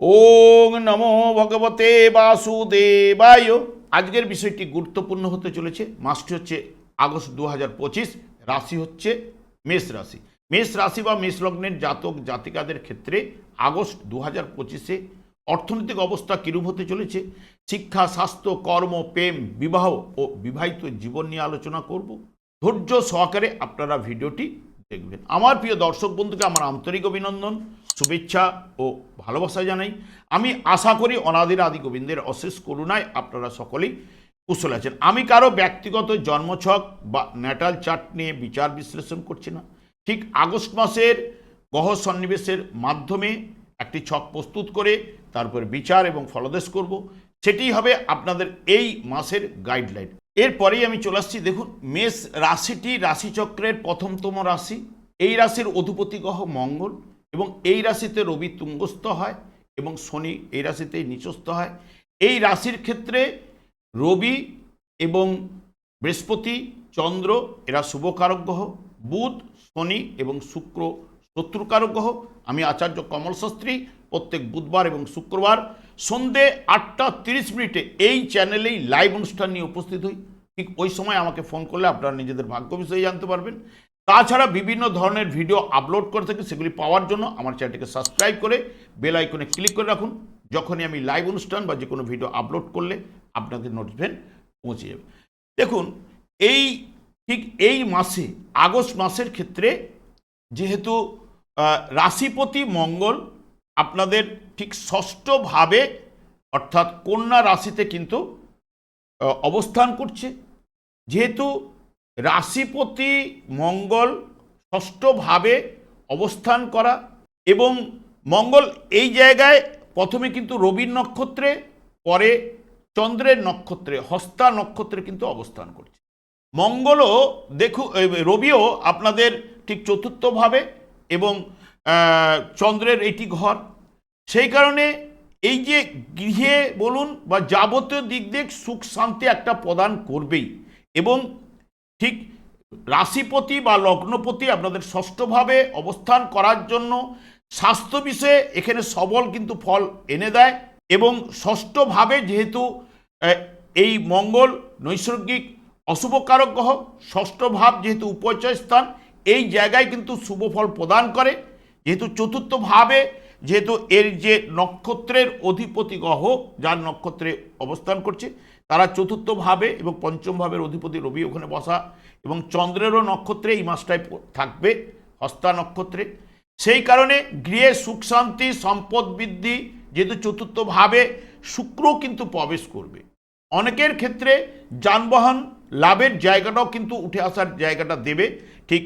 ওং নমো ভগবতে বাসুদেবায়। আজকের বিষয়টি গুরুত্বপূর্ণ হতে চলেছে। মাসটি হচ্ছে আগস্ট দু হাজার পঁচিশ, রাশি হচ্ছে মেষ রাশি। মেষ রাশি বা মেষ লগ্নের জাতক, জাতিকাদের ক্ষেত্রে আগস্ট দু হাজার পঁচিশে অর্থনৈতিক অবস্থা কিরূপ হতে চলেছে? শিক্ষা, স্বাস্থ্য, কর্ম, প্রেম, বিবাহ ও বিবাহিত জীবন নিয়ে আলোচনা করব। ধৈর্য সহকারে আপনারা ভিডিওটি দেখবেন। আমার প্রিয় দর্শক বন্ধুকে আমার আন্তরিক অভিনন্দন। শুভেচ্ছা ও ভালোবাসা জানাই। আমি আশা করি অনাদির আদি গোবিন্দের অশেষ করুণায় আপনারা সকলেই কুশল আছেন। আমি কারও ব্যক্তিগত জন্মছক বা ন্যাটাল চার্ট নিয়ে বিচার বিশ্লেষণ করছি না। ঠিক আগস্ট মাসের গহ সন্নিবেশের মাধ্যমে একটি ছক প্রস্তুত করে তারপর বিচার এবং ফলদেশ করব। সেটি হবে আপনাদের এই মাসের গাইডলাইন। এরপরেই আমি চলে আসছি। দেখুন, মেষ রাশিটি রাশিচক্রের প্রথমতম রাশি। এই রাশির অধিপতি গ্রহ মঙ্গল। এবং এই রাশিতে রবি তুঙ্গস্থ হয় এবং শনি এই রাশিতেই নিচস্থ হয়। এই রাশির ক্ষেত্রে রবি এবং বৃহস্পতি, চন্দ্র, এরা শুভকারক গ্রহ। বুধ, শনি এবং শুক্র শত্রুকারক গ্রহ। আমি আচার্য কমল শাস্ত্রী, প্রত্যেক বুধবার এবং শুক্রবার সন্ধে আটটা তিরিশ মিনিটে এই চ্যানেলেই লাইভ অনুষ্ঠান নিয়ে উপস্থিত হই। ঠিক ওই সময় আমাকে ফোন করলে আপনারা নিজেদের ভাগ্য বিষয়ে জানতে পারবেন। তাছাড়া বিভিন্ন ধরনের ভিডিও আপলোড করে থাকি, সেগুলি পাওয়ার জন্য আমার চ্যানেলটিকে সাবস্ক্রাইব করে বেল আইকনে ক্লিক করে রাখুন। যখনই আমি লাইভ অনুষ্ঠান বা যে কোনো ভিডিও আপলোড করলে আপনাদের নোটিফিকেশন পৌঁছে যাবে। দেখুন, এই ঠিক এই মাসে, আগস্ট মাসের ক্ষেত্রে যেহেতু রাশিপতি মঙ্গল আপনাদের ঠিক ষষ্ঠভাবে অর্থাৎ কন্যা রাশিতে কিন্তু অবস্থান করছে। যেহেতু রাশিপতি মঙ্গল ষষ্ঠভাবে অবস্থান করা এবং মঙ্গল এই জায়গায় প্রথমে কিন্তু রবির নক্ষত্রে, পরে চন্দ্রের নক্ষত্রে, হস্তা নক্ষত্রে কিন্তু অবস্থান করছে। মঙ্গলও দেখু রবিও আপনাদের ঠিক চতুর্থভাবে এবং চন্দ্রের এটি ঘর। সেই কারণে এই যে গৃহে বলুন বা যাবতীয় দিক দিক সুখ শান্তি একটা প্রদান করবেই এবং ঠিক রাশিপতি বা লগ্নপতি আপনাদের ষষ্ঠভাবে অবস্থান করার জন্য স্বাস্থ্য বিষয়ে এখানে সবল কিন্তু ফল এনে দেয় এবং ষষ্ঠভাবে যেহেতু এই মঙ্গল নৈসর্গিক অশুভকারক গ্রহ ষষ্ঠ ভাব যেহেতু উপচয় স্থান, এই জায়গায় কিন্তু শুভ ফল প্রদান করে। যেহেতু চতুর্থ ভাবে যেহেতু এর যে নক্ষত্রের অধিপতি গ্রহ, যার নক্ষত্রে অবস্থান করছে তারা চতুর্থ ভাবে এবং পঞ্চম ভাবের অধিপতি রবি ওখানে বসা এবং চন্দ্রেরও নক্ষত্রে এই মাসটায় থাকবে, হস্তা নক্ষত্রে। সেই কারণে গৃহে সুখ শান্তি, সম্পদ বৃদ্ধি, যেহেতু চতুর্থ ভাবে শুক্র কিন্তু প্রবেশ করবে। অনেকের ক্ষেত্রে যানবাহন লাভের জায়গাটাও কিন্তু উঠে আসার জায়গাটা দেবে। ঠিক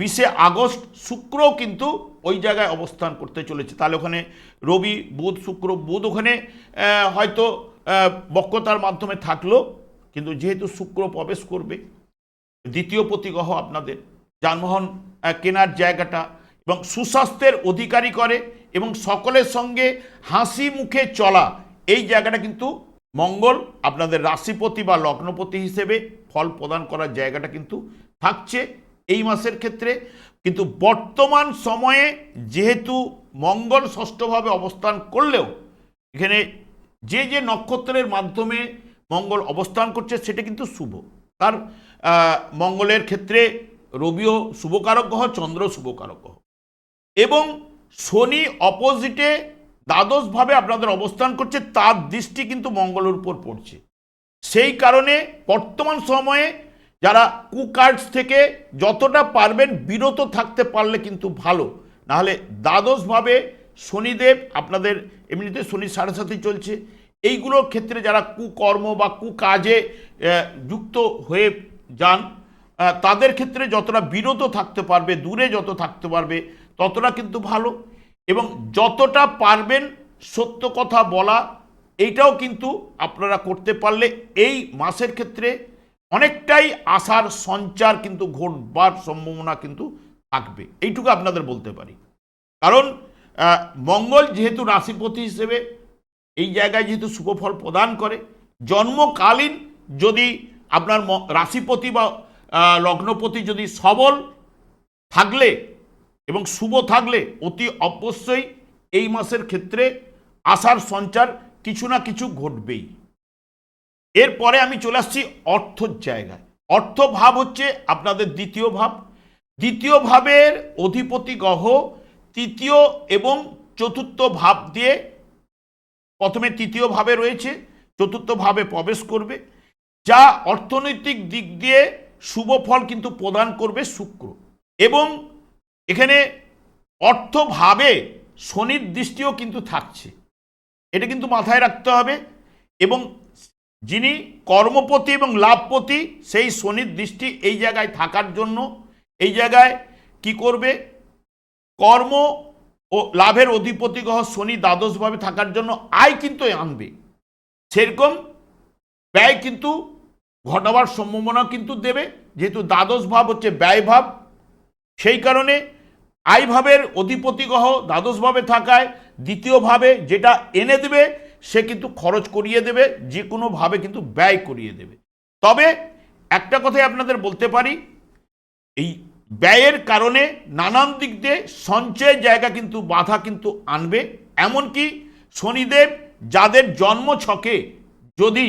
বিশে আগস্ট শুক্রও কিন্তু ওই জায়গায় অবস্থান করতে চলেছে। তাহলে ওখানে রবি, বুধ, শুক্র, বুধ ওখানে হয়তো বক্রতার মাধ্যমে থাকল, কিন্তু যেহেতু শুক্র প্রবেশ করবে, দ্বিতীয় প্রতিগ্রহ আপনাদের, যানবাহন কেনার জায়গাটা এবং সুস্বাস্থ্যের অধিকারী করে এবং সকলের সঙ্গে হাসি মুখে চলা, এই জায়গাটা কিন্তু মঙ্গল, আপনাদের রাশিপতি বা লগ্নপতি হিসেবে ফল প্রদান করার জায়গাটা কিন্তু থাকছে এই মাসের ক্ষেত্রে। কিন্তু বর্তমান সময়ে যেহেতু মঙ্গল ষষ্ঠভাবে অবস্থান করলেও, এখানে যে যে নক্ষত্রের মাধ্যমে মঙ্গল অবস্থান করছে সেটা কিন্তু শুভ। তার মঙ্গলের ক্ষেত্রে রবিও শুভকারক গ্রহ চন্দ্র শুভকারক গ্রহ। এবং শনি অপোজিটে দ্বাদশভাবে আপনাদের অবস্থান করছে, তার দৃষ্টি কিন্তু মঙ্গলের উপর পড়ছে। সেই কারণে বর্তমান সময়ে যারা কুকার্ডস থেকে যতটা পারবেন বিরত থাকতে পারলে কিন্তু ভালো। নাহলে দ্বাদশভাবে শনিদেব আপনাদের, এমনিতে শনি সাড়ে সাথে চলছে এইগুলোর ক্ষেত্রে যারা কুকর্ম বা কুকাজে যুক্ত হয়ে যান তাদের ক্ষেত্রে যতটা বিরত থাকতে পারবে, দূরে যত থাকতে পারবে, ততটা কিন্তু ভালো। এবং যতটা পারবেন সত্য কথা বলা, এইটাও কিন্তু আপনারা করতে পারলে এই মাসের ক্ষেত্রে অনেকটাই আশার সঞ্চার কিন্তু ঘটবার সম্ভাবনা কিন্তু থাকবে। এইটুকু আপনাদের বলতে পারি। কারণ মঙ্গল যেহেতু রাশিপতি হিসেবে এই জায়গায় যেহেতু শুভফল প্রদান করে, জন্মকালীন যদি আপনার রাশিপতি বা লগ্নপতি যদি সবল থাকলে এবং শুভ থাকলে, অতি অবশ্যই এই মাসের ক্ষেত্রে আশার সঞ্চার কিছু না কিছু ঘটবেই। এরপরে আমি চলে আসছি অর্থর জায়গায়। অর্থ ভাব হচ্ছে আপনাদের দ্বিতীয় ভাব। দ্বিতীয় ভাবের অধিপতি গ্রহ, তৃতীয় এবং চতুর্থ ভাব দিয়ে প্রথমে তৃতীয় ভাবে রয়েছে, চতুর্থ ভাবে প্রবেশ করবে। যা অর্থনৈতিক দিক দিয়ে শুভ ফল কিন্তু প্রদান করবে শুক্র। এবং এখানে অর্থভাবে শনির দৃষ্টিও কিন্তু থাকছে। এটা কিন্তু মাথায় রাখতে হবে। এবং যিনি কর্মপতি এবং লাভপতি, সেই শনির দৃষ্টি এই জায়গায় থাকার জন্য, এই জায়গায় কি করবে? কর্ম ও লাভের অধিপতি গ্রহ শনি দ্বাদশভাবে থাকার জন্য আয় কিন্তু আনবে। সেরকম ব্যয় কিন্তু ঘটাবার সম্ভাবনা কিন্তু দেবে, যেহেতু দ্বাদশ ভাব হচ্ছে ব্যয় ভাব সেই কারণে আয় ভাবের অধিপতি গ্রহ দ্বাদশভাবে থাকায় দ্বিতীয়ভাবে যেটা এনে দেবে, সে কিন্তু খরচ করিয়ে দেবে, যে কোনোভাবে কিন্তু ব্যয় করিয়ে দেবে। তবে একটা কথাই আপনাদের বলতে পারি, এই ব্যয়ের কারণে নানান দিক দিয়ে সঞ্চয়ের জায়গা কিন্তু বাধা কিন্তু আনবে। এমনকি শনিদেব যাদের জন্ম ছকে যদি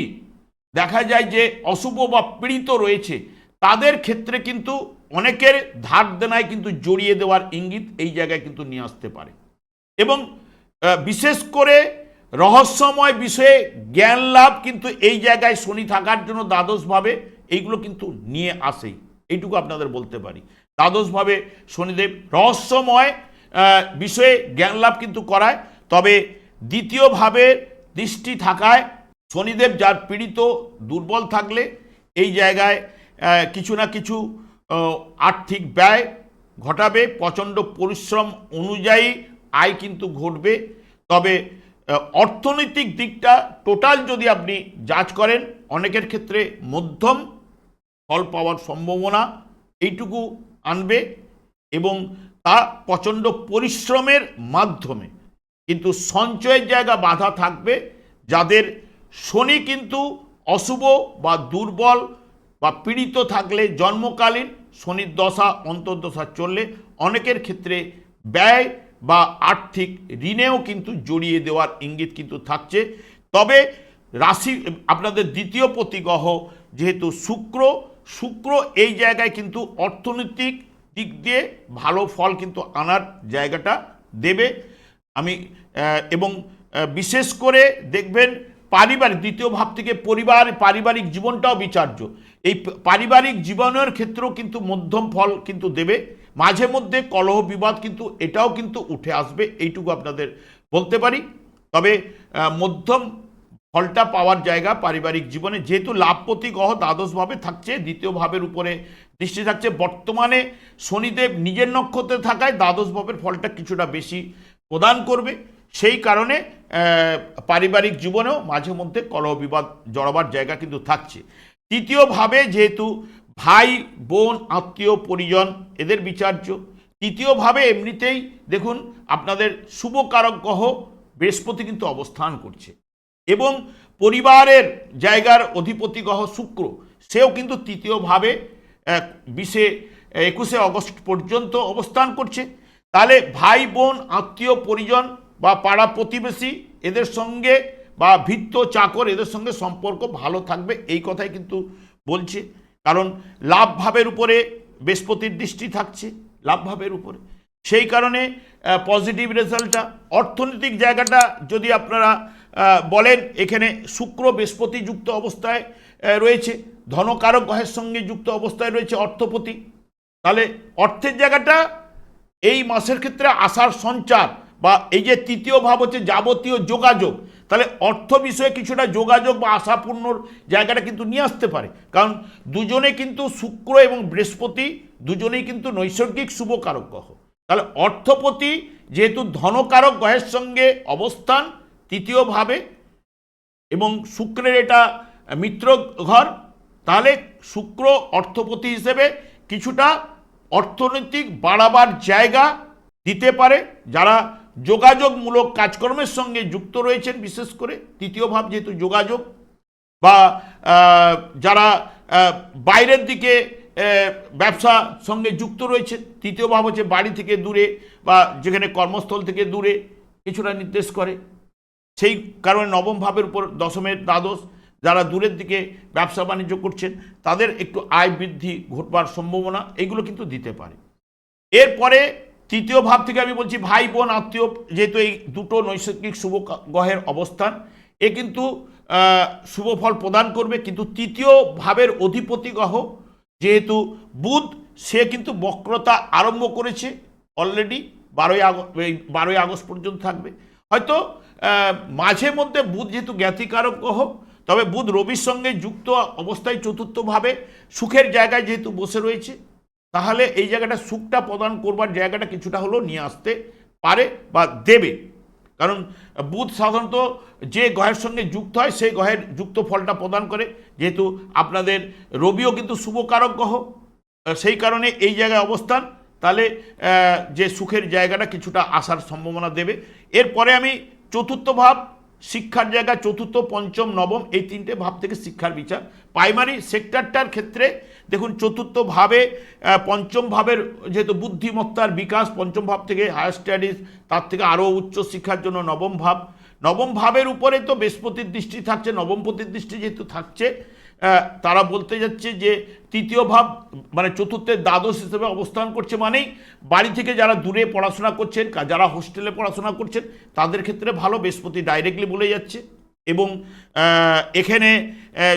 দেখা যায় যে অশুভ বা পীড়িত রয়েছে, তাদের ক্ষেত্রে কিন্তু অনেকের ধার দেনায় কিন্তু জড়িয়ে দেওয়ার ইঙ্গিত এই জায়গায় কিন্তু নিয়ে আসতে পারে। এবং বিশেষ করে রহস্যময় বিষয়ে জ্ঞান লাভ কিন্তু এই জায়গায় শনি থাকার জন্য দ্বাদশভাবে এইগুলো কিন্তু নিয়ে আসেই। এইটুকু আপনাদের বলতে পারি। দ্বাদশভাবে শনিদেব রহস্যময় বিষয়ে জ্ঞান লাভ কিন্তু করায়। তবে দ্বিতীয়ভাবে দৃষ্টি থাকায় শনিদেব যার পীড়িত, দুর্বল থাকলে এই জায়গায় কিছু না কিছু আর্থিক ব্যয় ঘটাবে। প্রচণ্ড পরিশ্রম অনুযায়ী আয় কিন্তু ঘটবে। তবে অর্থনৈতিক দিকটা টোটাল যদি আপনি যাচ করেন, অনেকের ক্ষেত্রে মধ্যম ফল পাওয়ার সম্ভাবনা। এইটুকু আনবে এবং তা প্রচণ্ড পরিশ্রমের মাধ্যমে। কিন্তু সঞ্চয়ের জায়গা বাধা থাকবে, যাদের শনি কিন্তু অশুভ বা দুর্বল বা পীড়িত থাকলে জন্মকালীন শনির দশা, অন্তর্দশা চললে অনেকের ক্ষেত্রে ব্যয় বা আর্থিক ঋণেও কিন্তু জড়িয়ে দেওয়ার ইঙ্গিত কিন্তু থাকছে। তবে রাশি, আপনাদের দ্বিতীয় প্রতিগ্রহ যেহেতু শুক্র শুক্র এই জায়গায় কিন্তু অর্থনৈতিক দিক দিয়ে ভালো ফল কিন্তু আনার জায়গাটা দেবে। আমি এবং বিশেষ করে দেখবেন পারিবারিক, দ্বিতীয় ভাব থেকে পরিবার, পারিবারিক জীবনটাও বিচার্য। এই পারিবারিক জীবনের ক্ষেত্রেও কিন্তু মধ্যম ফল কিন্তু দেবে। মাঝে মধ্যে কলহ বিবাদ কিন্তু এটাও কিন্তু উঠে আসবে, এইটুকু আপনাদের বলতে পারি। তবে মধ্যম ফলটা পাওয়ার জায়গা পারিবারিক জীবনে, যেহেতু লাভপতি গ্রহ দ্বাদশভাবে থাকছে দ্বিতীয় ভাবের উপরে দৃষ্টি থাকছে। বর্তমানে শনিদেব নিজের নক্ষত্রে থাকায় দ্বাদশ ভাবের ফলটা কিছুটা বেশি প্রদান করবে। সেই কারণে পারিবারিক জীবনেও মাঝে মধ্যে কলহ বিবাদ জড়াবার জায়গা কিন্তু থাকছে। তৃতীয়ভাবে যেহেতু ভাই, বোন, আত্মীয়, পরিজন, এদের বিচার্য, তৃতীয়ভাবে এমনিতেই দেখুন, আপনাদের শুভকারক গ্রহ বৃহস্পতি কিন্তু অবস্থান করছে। এবং পরিবারের জায়গার অধিপতি গ্রহ শুক্র, সেও কিন্তু তৃতীয়ভাবে বিশে একুশে অগস্ট পর্যন্ত অবস্থান করছে। তাহলে ভাই, বোন, আত্মীয়, পরিজন বা পাড়া প্রতিবেশী এদের সঙ্গে বা ভিত্ত চাকর এদের সঙ্গে সম্পর্ক ভালো থাকবে এই কথাই কিন্তু বলছে। কারণ লাভ ভাবের উপরে বৃহস্পতির দৃষ্টি থাকছে, লাভ ভাবের উপরে। সেই কারণে পজিটিভ রেজাল্টটা অর্থনৈতিক জায়গাটা যদি আপনারা বলেন, এখানে শুক্র বৃহস্পতি যুক্ত অবস্থায় রয়েছে। ধনকারক গ্রহের সঙ্গে যুক্ত অবস্থায় রয়েছে অর্থপতি। তাহলে অর্থের জায়গাটা এই মাসের ক্ষেত্রে আশার সঞ্চার বা এই যে তৃতীয় ভাব হচ্ছে যাবতীয় যোগাযোগ, তাহলে অর্থ বিষয়ে কিছুটা যোগাযোগ বা আশাপূর্ণর জায়গাটা কিন্তু নিয়ে আসতে পারে। কারণ দুজনে কিন্তু শুক্র এবং বৃহস্পতি, দুজনেই কিন্তু নৈসর্গিক শুভকারক গ্রহ। তাহলে অর্থপতি যেহেতু ধনকারক গ্রহের সঙ্গে অবস্থান তৃতীয়ভাবে এবং শুক্রের এটা মিত্র ঘর, তাহলে শুক্র অর্থপতি হিসেবে কিছুটা অর্থনৈতিক বাড়াবার জায়গা দিতে পারে। যারা যোগাযোগমূলক কাজকর্মের সঙ্গে যুক্ত রয়েছেন, বিশেষ করে তৃতীয় ভাব যেহেতু যোগাযোগ বা যারা বাইরের দিকে ব্যবসা সঙ্গে যুক্ত রয়েছে তৃতীয় ভাব হচ্ছে বাড়ি থেকে দূরে বা যেখানে কর্মস্থল থেকে দূরে কিছুটা নির্দেশ করে। সেই কারণে নবম ভাবের উপর দশমের দ্বাদশ যারা দূরের দিকে ব্যবসা বাণিজ্য করছেন, তাদের একটু আয় বৃদ্ধি ঘটবার সম্ভাবনা, এগুলো কিন্তু দিতে পারে। এরপরে তৃতীয় ভাব থেকে আমি বলছি ভাই বোন আত্মীয়, যেহেতু এই দুটো নৈসর্গিক শুভ গ্রহের অবস্থান, এ কিন্তু শুভ ফল প্রদান করবে। কিন্তু তৃতীয় ভাবের অধিপতি গ্রহ, যেহেতু বুধ, সে কিন্তু বক্রতা আরম্ভ করেছে, অলরেডি বারোই আগস্ট বারোই আগস্ট পর্যন্ত থাকবে। হয়তো মাঝে মধ্যে বুধ যেহেতু জ্ঞাতিকারক গ্রহ তবে বুধ রবির সঙ্গে যুক্ত অবস্থায় চতুর্থভাবে সুখের জায়গায় যেহেতু বসে রয়েছে, তাহলে এই জায়গাটা সুখটা প্রদান করবার জায়গাটা কিছুটা হলেও নিয়ে আসতে পারে বা দেবে। কারণ বুধ সাধারণত যে গ্রহের সঙ্গে যুক্ত হয়, সেই গ্রহের যুক্ত ফলটা প্রদান করে। যেহেতু আপনাদের রবিও কিন্তু শুভকারক গ্রহ সেই কারণে এই জায়গায় অবস্থান, তাহলে যে সুখের জায়গাটা কিছুটা আসার সম্ভাবনা দেবে। এরপরে আমি চতুর্থ ভাব, শিক্ষার জায়গা চতুর্থ, পঞ্চম, নবম, এই তিনটে ভাব থেকে শিক্ষার বিচার। প্রাইমারি সেক্টরটার ক্ষেত্রে দেখুন, চতুর্থ ভাবে পঞ্চম ভাবের যেহেতু বুদ্ধিমত্তার বিকাশ, পঞ্চম ভাব থেকে হায়ার স্টাডিজ তার থেকে আরও উচ্চ শিক্ষার জন্য নবম ভাব। নবম ভাবের উপরে তো বৃহস্পতির দৃষ্টি থাকছে নবমপতির দৃষ্টি যেহেতু থাকছে তারা বলতে যাচ্ছে যে তৃতীয় ভাব মানে চতুর্থের দ্বাদশ হিসেবে অবস্থান করছে মানেই বাড়ি থেকে যারা দূরে পড়াশোনা করছেন যারা হোস্টেলে পড়াশোনা করছেন, তাদের ক্ষেত্রে ভালো, বৃহস্পতি ডাইরেক্টলি বলে যাচ্ছে। এবং এখানে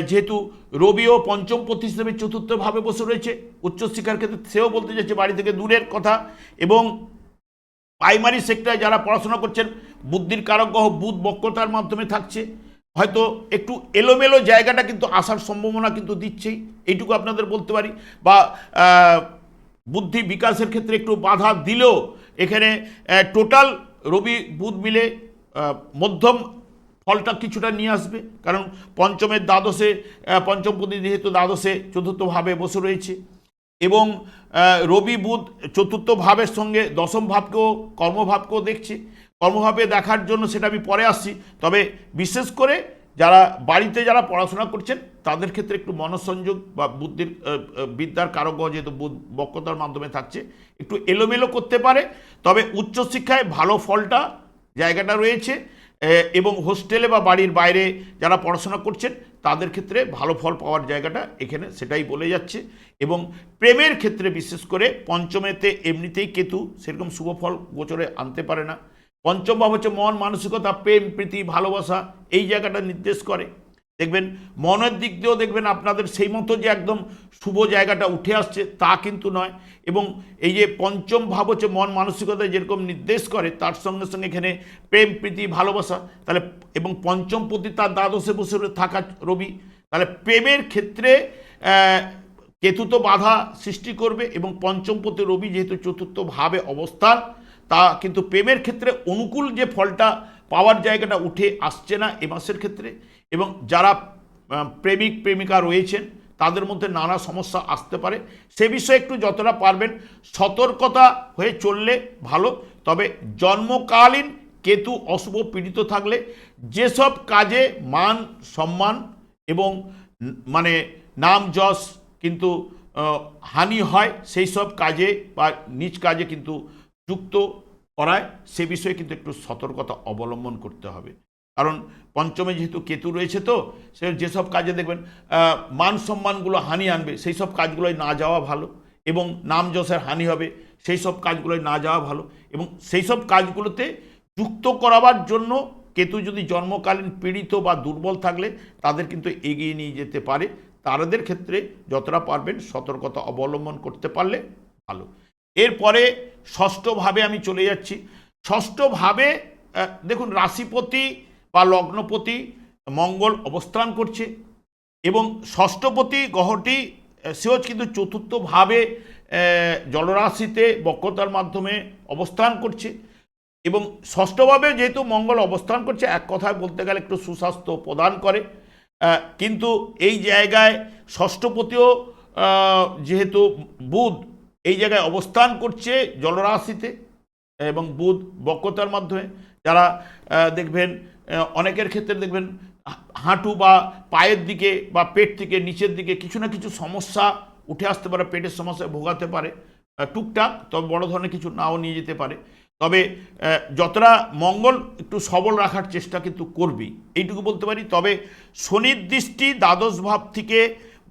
যেহেতু রবিও পঞ্চম পতি হিসেবে চতুর্থভাবে বসে রয়েছে উচ্চশিক্ষার ক্ষেত্রে সেও বলতে যাচ্ছে বাড়ি থেকে দূরের কথা। এবং প্রাইমারি সেক্টরে যারা পড়াশোনা করছেন, বুদ্ধির কারক গ্রহ, বুধ বক্রতার মাধ্যমে থাকছে। হয়তো একটু এলোমেলো জায়গাটা কিন্তু আসার সম্ভাবনা কিন্তু দিচ্ছেই। এইটুকু আপনাদের বলতে পারি। বা বুদ্ধি বিকাশের ক্ষেত্রে একটু বাধা দিলেও এখানে টোটাল রবি বুধ মিলে মধ্যম ফলটা কিছুটা নিয়ে আসবে। কারণ পঞ্চমের দ্বাদশে পঞ্চম পতি যেহেতু দ্বাদশে চতুর্থভাবে বসে রয়েছে। এবং রবি বুধ চতুর্থ ভাবের সঙ্গে দশম ভাবকেও, কর্মভাবকেও দেখছি। কর্মভাবে দেখার জন্য সেটা আমি পরে আসছি। তবে বিশেষ করে যারা বাড়িতে যারা পড়াশোনা করছেন, তাদের ক্ষেত্রে একটু মনঃসংযোগ বা বুদ্ধির বিদ্যার কারক যেহেতু বক্রতার মাধ্যমে থাকছে, একটু এলোমেলো করতে পারে। তবে উচ্চশিক্ষায় ভালো ফলটা জায়গাটা রয়েছে এবং হোস্টেলে বা বাড়ির বাইরে যারা পড়াশোনা করছেন, তাদের ক্ষেত্রে ভালো ফল পাওয়ার জায়গাটা এখানে সেটাই বলে যাচ্ছে। এবং প্রেমের ক্ষেত্রে বিশেষ করে পঞ্চমেতে এমনিতেই কেতু, সেরকম শুভ ফল গোচরে আনতে পারে না। পঞ্চম ভাব হচ্ছে মন, মানসিকতা, প্রেম, প্রীতি, ভালোবাসা, এই জায়গাটা নির্দেশ করে। দেখবেন, মনের দিক দিয়েও দেখবেন আপনাদের সেই মতো যে একদম শুভ জায়গাটা উঠে আসছে, তা কিন্তু নয়। এবং এই যে পঞ্চম ভাব হচ্ছে মন, মানসিকতা যেরকম নির্দেশ করে, তার সঙ্গে সঙ্গে এখানে প্রেম, প্রীতি, ভালোবাসা, তাহলে এবং পঞ্চম প্রতি তার দ্বাদশে বসে থাকা রবি, তাহলে প্রেমের ক্ষেত্রে কেতু তো বাধা সৃষ্টি করবে এবং পঞ্চম প্রতি রবি যেহেতু চতুর্থ ভাবে অবস্থান তা কিন্তু প্রেমের ক্ষেত্রে অনুকূল যে ফলটা পাওয়ার জায়গাটা উঠে আসছে না এ মাসের ক্ষেত্রে, এবং যারা প্রেমিক, প্রেমিকা রয়েছেন, তাদের মধ্যে নানা সমস্যা আসতে পারে। সে বিষয়ে একটু যতটা পারবেন সতর্কতা হয়ে চললে ভালো। তবে জন্মকালীন কেতু অশুভ পীড়িত থাকলে যেসব কাজে মান সম্মান এবং মানে নাম যশ কিন্তু হানি হয়, সেই সব কাজে বা নিজ কাজে কিন্তু যুক্ত করায় সে বিষয়ে কিন্তু একটু সতর্কতা অবলম্বন করতে হবে। কারণ পঞ্চমে যেহেতু কেতু রয়েছে তো, সে যেসব কাজে দেখবেন মান সম্মানগুলো হানি আনবে, সেই সব কাজগুলোয় না যাওয়া ভালো এবং নাম যশের হানি হবে, সেই সব কাজগুলোয় না যাওয়া ভালো এবং সেই সব কাজগুলোতে যুক্ত করাবার জন্য কেতু যদি জন্মকালীন পীড়িত বা দুর্বল থাকলে তাদের কিন্তু এগিয়ে নিয়ে যেতে পারে। তাদের ক্ষেত্রে যতটা পারবেন সতর্কতা অবলম্বন করতে পারলে ভালো। এরপরে ষষ্ঠভাবে আমি চলে যাচ্ছি। ষষ্ঠভাবে দেখুন, রাশিপতি বা লগ্নপতি মঙ্গল অবস্থান করছে এবং ষষ্ঠপতি গ্রহটি সেও কিন্তু চতুর্থভাবে জলরাশিতে বক্রতার মাধ্যমে অবস্থান করছে এবং ষষ্ঠভাবে যেহেতু মঙ্গল অবস্থান করছে, এক কথায় বলতে গেলে একটু সুস্বাস্থ্য প্রদান করে। কিন্তু এই জায়গায় ষষ্ঠপতিও যেহেতু বুধ এই জায়গায় অবস্থান করছে জলরাশিতে এবং বুধ বক্রতার মাধ্যমে। যারা দেখবেন অনেকের ক্ষেত্রে দেখবেন, হাঁটু বা পায়ের দিকে বা পেট থেকে নিচের দিকে কিছু না কিছু সমস্যা উঠে আসতে পারে, পেটের সমস্যায় ভোগাতে পারে টুকটাক, তবে বড় ধরনের কিছু নাও নিয়ে যেতে পারে। তবে যতটা মঙ্গল একটু সবল রাখার চেষ্টা কিন্তু করবি, এইটুকু বলতে পারি। তবে শনির দৃষ্টি দ্বাদশ ভাব থেকে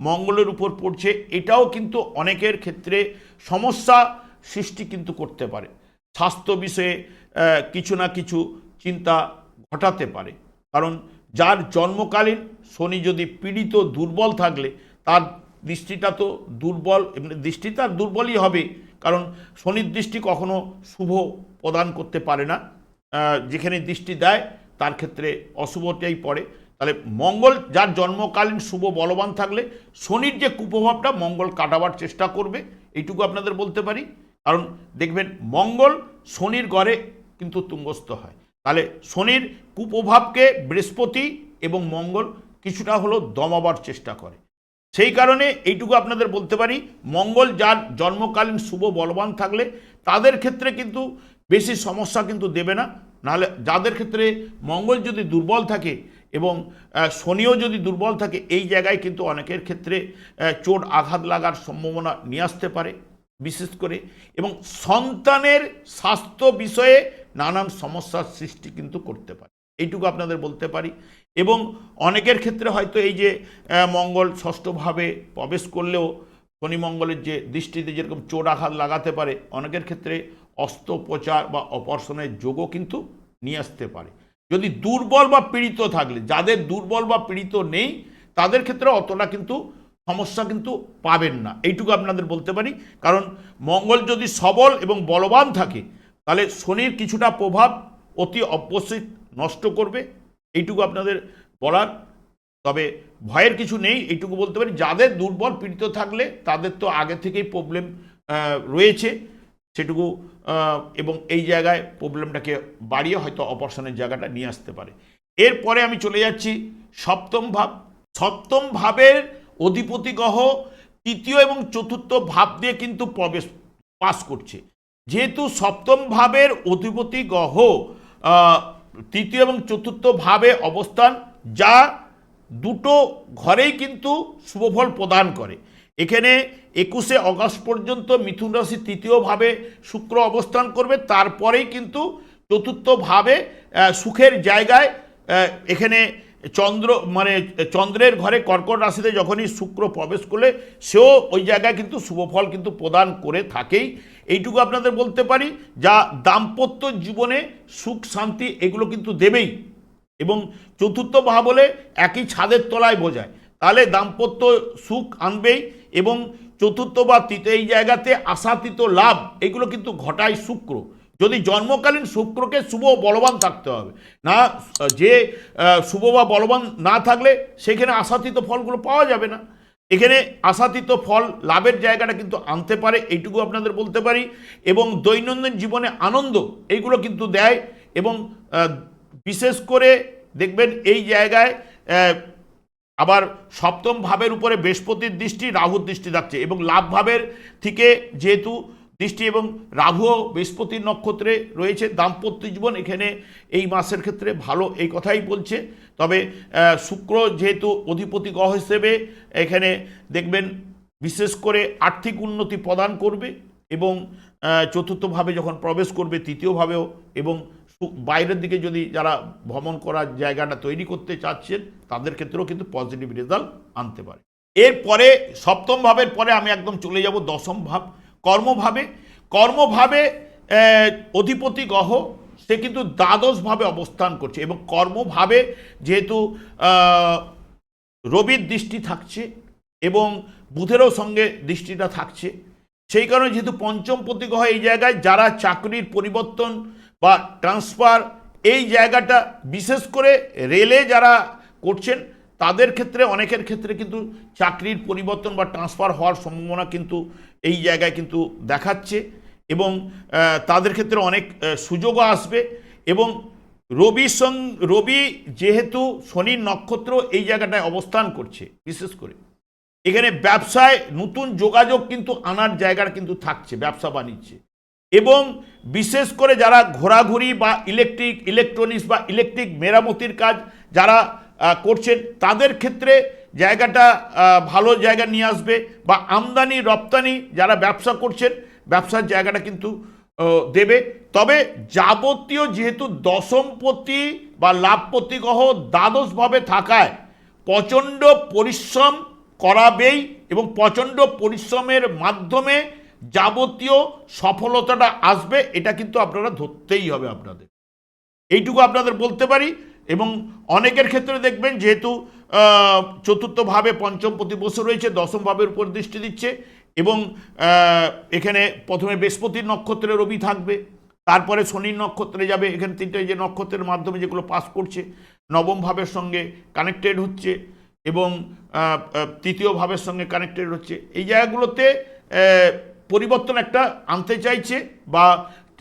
মঙ্গলের উপর পড়ছে, এটাও কিন্তু অনেকের ক্ষেত্রে সমস্যা সৃষ্টি কিন্তু করতে পারে। স্বাস্থ্য বিষয়ে কিছু না কিছু চিন্তা ঘটাতে পারে। কারণ যার জন্মকালীন শনি যদি পীড়িত, দুর্বল থাকলে তার দৃষ্টিটা তো দুর্বল দৃষ্টি তার দুর্বলই হবে। কারণ শনির দৃষ্টি কখনো শুভ প্রদান করতে পারে না। যেখানে দৃষ্টি দেয়, তার ক্ষেত্রে অশুভটাই পড়ে। তাহলে মঙ্গল, যার জন্মকালীন শুভ বলবান থাকলে শনির যে কুপ্রভাবটা, মঙ্গল কাটাবার চেষ্টা করবে। এইটুকু আপনাদের বলতে পারি। কারণ দেখবেন মঙ্গল শনির গড়ে কিন্তু তুঙ্গস্থ হয়। তাহলে শনির কুপ্রভাবকে বৃহস্পতি এবং মঙ্গল কিছুটা হলো দমাবার চেষ্টা করে। সেই কারণে এইটুকু আপনাদের বলতে পারি, মঙ্গল যার জন্মকালীন শুভ বলবান থাকলে তাদের ক্ষেত্রে কিন্তু বেশি সমস্যা কিন্তু দেবে না। নাহলে যাদের ক্ষেত্রে মঙ্গল যদি দুর্বল থাকে এবং শনিও যদি দুর্বল থাকে, এই জায়গায় কিন্তু অনেকের ক্ষেত্রে চোট আঘাত লাগার সম্ভাবনা নিয়ে আসতে পারে, বিশেষ করে। এবং সন্তানের স্বাস্থ্য বিষয়ে নানান সমস্যার সৃষ্টি কিন্তু করতে পারে। এইটুকু আপনাদের বলতে পারি। এবং অনেকের ক্ষেত্রে হয়তো এই যে মঙ্গল ষষ্ঠভাবে প্রবেশ করলেও, শনি মঙ্গলের যে দৃষ্টিতে যেরকম চোট আঘাত লাগাতে পারে, অনেকের ক্ষেত্রে অস্ত্রোপচার বা অপারেশনের যোগও কিন্তু নিয়ে আসতে পারে। যদি দুর্বল বা পীড়িত থাকলে, যাদের দুর্বল বা পীড়িত নেই, তাদের ক্ষেত্রে অতটা কিন্তু সমস্যা কিন্তু পাবেন না। এইটুকু আপনাদের বলতে পারি। কারণ মঙ্গল যদি সবল এবং বলবান থাকে, তাহলে শনির কিছুটা প্রভাব অতি অবশ্যই নষ্ট করবে। এইটুকু আপনাদের বলার। তবে ভয়ের কিছু নেই, এইটুকু বলতে পারি। যাদের দুর্বল, পীড়িত থাকলে, তাদের তো আগে থেকেই প্রবলেম রয়েছে। সেটুকু এবং এই জায়গায় প্রবলেমটাকে বাড়িয়ে হয়তো অপারেশনের জায়গাটা নিয়ে আসতে পারে। এরপরে আমি চলে যাচ্ছি সপ্তম ভাব। সপ্তম ভাবের অধিপতি গ্রহ তৃতীয় এবং চতুর্থ ভাব দিয়ে কিন্তু প্রবেশ, পাস করছে। যেহেতু সপ্তম ভাবের অধিপতি গ্রহ তৃতীয় এবং চতুর্থ ভাবে অবস্থান, যা দুটো ঘরেই কিন্তু শুভফল প্রদান করে। এখানে একুশে অগস্ট পর্যন্ত মিথুন রাশি তৃতীয়ভাবে শুক্র অবস্থান করবে, তারপরেই কিন্তু চতুর্থভাবে সুখের জায়গায় এখানে চন্দ্র মানে চন্দ্রের ঘরে কর্কট রাশিতে যখনই শুক্র প্রবেশ করলে, সেও ওই জায়গায় কিন্তু শুভফল কিন্তু প্রদান করে থাকেই। এইটুকু আপনাদের বলতে পারি, যা দাম্পত্য জীবনে সুখ, শান্তি, এগুলো কিন্তু দেবেই। এবং চতুর্থ ভাব বলে একই ছাদের তলায় বোঝায়। তাহলে দাম্পত্য সুখ আনবেই এবং চতুর্থ বা তৃতীয় এই জায়গাতে আশাতীত লাভ, এগুলো কিন্তু ঘটায় শুক্র। যদি জন্মকালীন শুক্রকে শুভ বলবান থাকতে হবে, না, যে শুভ বা বলবান না থাকলে সেখানে আশাতীত ফলগুলো পাওয়া যাবে না। এখানে আশাতীত ফল লাভের জায়গাটা কিন্তু আনতে পারে, এইটুকু আপনাদের বলতে পারি। এবং দৈনন্দিন জীবনে আনন্দ, এইগুলো কিন্তু দেয়। এবং বিশেষ করে দেখবেন এই জায়গায় আবার সপ্তম ভাবের উপরে বৃহস্পতির দৃষ্টি, রাহুর দৃষ্টি থাকছে এবং লাভ ভাবের থেকে যেহেতু দৃষ্টি এবং রাহুও বৃহস্পতির নক্ষত্রে রয়েছে, দাম্পত্য জীবন এখানে এই মাসের ক্ষেত্রে ভালো এই কথাই বলছে। তবে শুক্র যেহেতু অধিপতি গ্রহ হিসেবে এখানে দেখবেন বিশেষ করে আর্থিক উন্নতি প্রদান করবে এবং চতুর্থভাবে যখন প্রবেশ করবে তৃতীয়ভাবেও এবং বাইরের দিকে যদি যারা ভ্রমণ করার জায়গাটা তৈরি করতে চাচ্ছেন, তাদের ক্ষেত্রেও কিন্তু পজিটিভ রেজাল্ট আনতে পারে। এরপরে, সপ্তম ভাবের পরে আমি একদম চলে যাব দশম ভাব, কর্মভাবে। কর্মভাবে অধিপতি গ্রহ, সে কিন্তু দ্বাদশভাবে অবস্থান করছে এবং কর্মভাবে যেহেতু রবির দৃষ্টি থাকছে এবং বুধেরও সঙ্গে দৃষ্টিটা থাকছে। সেই কারণে যেহেতু পঞ্চম প্রতিগ্রহ এই জায়গায়, যারা চাকরির পরিবর্তন বা ট্রান্সফার এই জায়গাটা বিশেষ করে রেলে যারা করছেন, তাদের ক্ষেত্রে, অনেকের ক্ষেত্রে কিন্তু চাকরির পরিবর্তন বা ট্রান্সফার হওয়ার সম্ভাবনা কিন্তু এই জায়গায় কিন্তু দেখাচ্ছে এবং তাদের ক্ষেত্রে অনেক সুযোগও আসবে এবং রবি সং, রবি যেহেতু শনির নক্ষত্র এই জায়গাটায় অবস্থান করছে, বিশেষ করে। এখানে ব্যবসায় নতুন যোগাযোগ কিন্তু আনার জায়গাটা কিন্তু থাকছে, ব্যবসা বাণিজ্যে। এবং বিশেষ করে যারা ঘোরাঘুরি বা ইলেকট্রিক ইলেকট্রনিক্স বা ইলেকট্রিক মেরামতির কাজ যারা করছেন, তাদের ক্ষেত্রে জায়গাটা ভালো জায়গা নিয়ে আসবে বা আমদানি, রপ্তানি যারা ব্যবসা করছেন, ব্যবসার জায়গাটা কিন্তু দেবে। তবে যাবতীয় যেহেতু দশমপতি বা লাভপতি গ্রহ দ্বাদশভাবে থাকায় প্রচণ্ড পরিশ্রম করাবেই এবং প্রচণ্ড পরিশ্রমের মাধ্যমে যাবতীয় সফলতাটা আসবে, এটা কিন্তু আপনারা ধরতেই হবে আপনাদের। এইটুকু আপনাদের বলতে পারি, এবং অনেকের ক্ষেত্রে দেখবেন যেহেতু চতুর্থভাবে পঞ্চমপতি বসে রয়েছে দশম ভাবের উপর দৃষ্টি দিচ্ছে, এবং এখানে প্রথমে বৃহস্পতির নক্ষত্রে রবি থাকবে, তারপরে শনির নক্ষত্রে যাবে, এখানে তিনটে যে নক্ষত্রের মাধ্যমে যেগুলো পাস করছে নবম ভাবের সঙ্গে কানেক্টেড হচ্ছে, এবং তৃতীয় ভাবের সঙ্গে কানেক্টেড হচ্ছে, এই জায়গাগুলোতে পরিবর্তন একটা আনতে চাইছে বা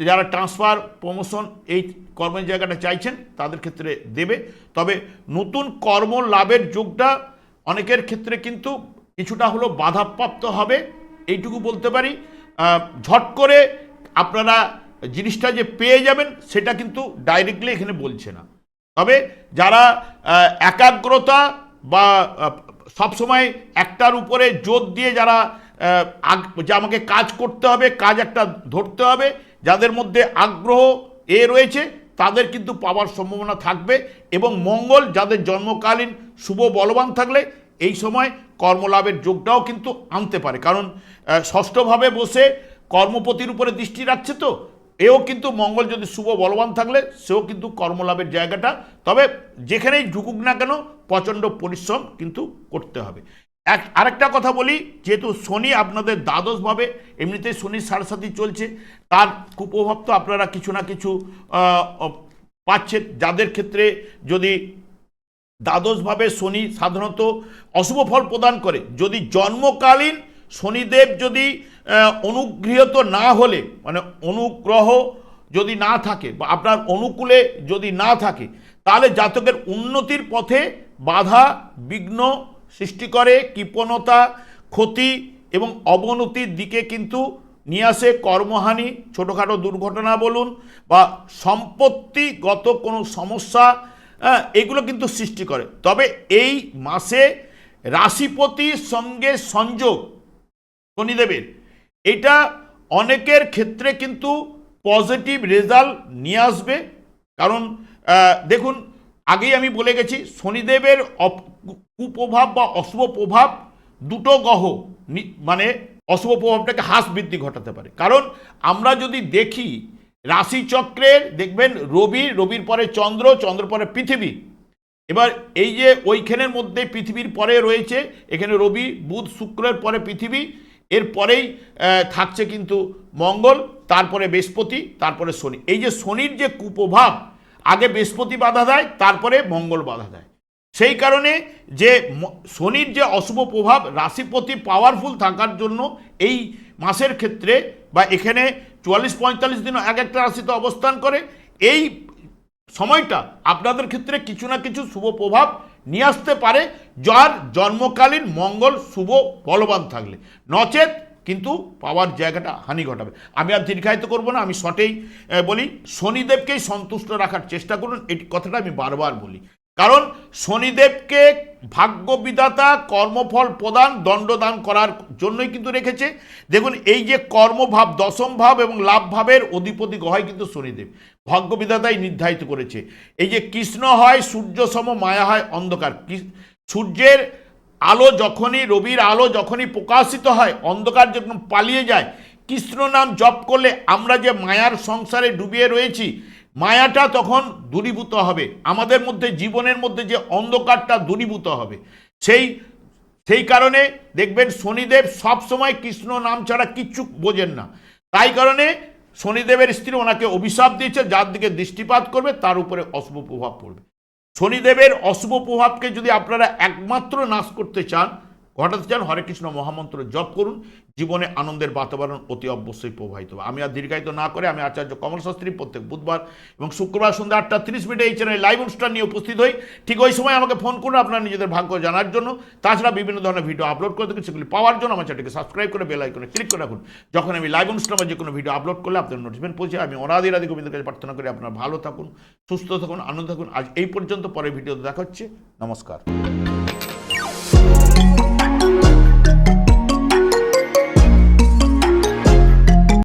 যারা ট্রান্সফার প্রমোশন এই কর্মের জায়গাটা চাইছেন, তাদের ক্ষেত্রে দেবে। তবে নতুন কর্ম লাভের যোগটা অনেকের ক্ষেত্রে কিন্তু কিছুটা হলো বাধাপ্রাপ্ত হবে, এইটুকু বলতে পারি। ঝট করে আপনারা জিনিসটা যে পেয়ে যাবেন, সেটা কিন্তু ডাইরেক্টলি এখানে বলছে না। তবে যারা একাগ্রতা বা সবসময় একটার উপরে জোর দিয়ে যারা আগ- যে আমাকে কাজ করতে হবে, কাজ একটা ধরতে হবে। যাদের মধ্যে আগ্রহ এ রয়েছে, তাদের কিন্তু পাওয়ার সম্ভাবনা থাকবে এবং মঙ্গল, যাদের জন্মকালীন শুভ বলবান থাকলে এই সময় কর্মলাভের যোগটাও কিন্তু আনতে পারে। কারণ ষষ্ঠভাবে বসে কর্মপতির উপরে দৃষ্টি রাখছে তো, এও কিন্তু মঙ্গল যদি শুভ বলবান থাকলে, সেও কিন্তু কর্মলাভের জায়গাটা। তবে যেখানেই ঝুকুক না কেন, প্রচণ্ড পরিশ্রম কিন্তু করতে হবে। এক, আরেকটা কথা বলি, যেহেতু শনি আপনাদের দ্বাদশভাবে, এমনিতেই শনির সারসাথী চলছে, তার কুপ্রভাব তো আপনারা কিছু না কিছু পাচ্ছেন। যাদের ক্ষেত্রে যদি দ্বাদশভাবে শনি সাধারণত অশুভ ফল প্রদান করে, যদি জন্মকালীন শনিদেব যদি অনুগৃহীত না হলে মানে অনুগ্রহ যদি না থাকে, বা আপনার অনুকূলে যদি না থাকে, তাহলে জাতকের উন্নতির পথে বাধা, বিঘ্ন সৃষ্টি করে কৃপণতা ক্ষতি এবং অবনতির দিকে কিন্তু নিয়ে আসে কর্মহানি ছোটোখাটো দুর্ঘটনা বলুন বা সম্পত্তিগত কোনো সমস্যা হ্যাঁ, এগুলো কিন্তু সৃষ্টি করে। তবে এই মাসে রাশিপতির সঙ্গে সংযোগ শনিদেবের এটা অনেকের ক্ষেত্রে কিন্তু পজিটিভ রেজাল্ট নিয়ে আসবে। কারণ দেখুন আগেই আমি বলে গেছি শনিদেবের কুপ্রভাব বা অশুভ প্রভাব দুটো গ্রহ মানে অশুভ প্রভাবটাকে হ্রাস বৃদ্ধি ঘটাতে পারে। কারণ আমরা যদি দেখি রাশিচক্রের, দেখবেন রবি, রবির পরে চন্দ্র চন্দ্র পরে পৃথিবী। এবার এই যে ওইখানের মধ্যে পৃথিবীর পরে রয়েছে, এখানে রবি, বুধ, শুক্রের পরে পৃথিবী, এর পরেই থাকছে কিন্তু মঙ্গল তারপরে বৃহস্পতি তারপরে শনি। এই যে শনির যে কুপ্রভাব, আগে বৃহস্পতি বাধা দেয়, তারপরে মঙ্গল বাধা দেয়। সেই কারণে যে শনির যে অশুভ প্রভাব, রাশিপতি পাওয়ারফুল থাকার জন্য এই মাসের ক্ষেত্রে বা এখানে চুয়াল্লিশ পঁয়তাল্লিশ দিন এক একটা রাশিতে অবস্থান করে, এই সময়টা আপনাদের ক্ষেত্রে কিছু না কিছু শুভ প্রভাব নিয়ে আসতে পারে, যার জন্মকালীন মঙ্গল শুভ বলবান থাকলে। নচেত কিন্তু পাওয়ার জায়গাটা হানি ঘটাবে। আমি আর দীর্ঘায়িত করব না, আমি শটেই বলি, শনিদেবকেই সন্তুষ্ট রাখার চেষ্টা করুন, এই কথাটা আমি বারবার বলি। কারণ শনিদেবকে ভাগ্য বিধাতা কর্মফল প্রদান, দণ্ডদান করার জন্যই কিন্তু রেখেছে। দেখুন, এই যে কর্মভাব, দশম ভাব এবং লাভ ভাবের অধিপতি হয় কিন্তু শনিদেব। ভাগ্য বিধাতাই নির্ধারিত করেছে। এই যে কৃষ্ণ হয়, সূর্য সম, মায়া হয়, অন্ধকার। সূর্যের আলো যখনই, রবির আলো যখনই প্রকাশিত হয়, অন্ধকার যখন পালিয়ে যায়, কৃষ্ণ নাম জপ করলে আমরা যে মায়ার সংসারে ডুবিয়ে রয়েছি মায়াটা তখন দূরীভূত হবে। আমাদের মধ্যে, জীবনের মধ্যে যে অন্ধকারটা দূরীভূত হবে। সেই সেই কারণে দেখবেন শনিদেব সব সময় কৃষ্ণ নাম ছাড়া কিচ্ছু বোঝেন না। তাই কারণে শনিদেবের স্ত্রী ওনাকে অভিশাপ দিয়েছে, যার দিকে দৃষ্টিপাত করবে, তার উপরে অশুভ প্রভাব পড়বে। শনিদেবের অশুভ প্রভাবকে যদি আপনারা একমাত্র নাশ করতে চান ঘটাতে চান, হরে কৃষ্ণ মহামন্ত্র জপ করুন, জীবনে আনন্দের বাতাবরণ অতি অবশ্যই প্রবাহিত হবে। আমি আর দীর্ঘায়িত না করে আমি আচার্য কমল শাস্ত্রী প্রত্যেক বুধবার এবং শুক্রবার সন্ধ্যা আটটা তিরিশ মিনিটে এই চ্যানেলে লাইভ অনুষ্ঠান নিয়ে উপস্থিত হই। ঠিক ওই সময় আমাকে ফোন করুন আপনার নিজেদের ভাগ্য জানার জন্য। তাছাড়া বিভিন্ন ধরনের ভিডিও আপলোড করে থাকি, সেগুলি পাওয়ার জন্য আমার চ্যানেলকে সাবস্ক্রাইব করে বেল আইকনে ক্লিক করে রাখুন। যখন আমি লাইভ অনুষ্ঠান যে কোনো ভিডিও আপলোড করলে আপনার নোটিফিকেশন পৌঁছে আমি অনাদি রাধি গোবিন্দের কাছে প্রার্থনা করি, আপনারা ভালো থাকুন, সুস্থ থাকুন, আনন্দ থাকুন। আজ এই পর্যন্ত পরে ভিডিও দেখা হচ্ছে। নমস্কার।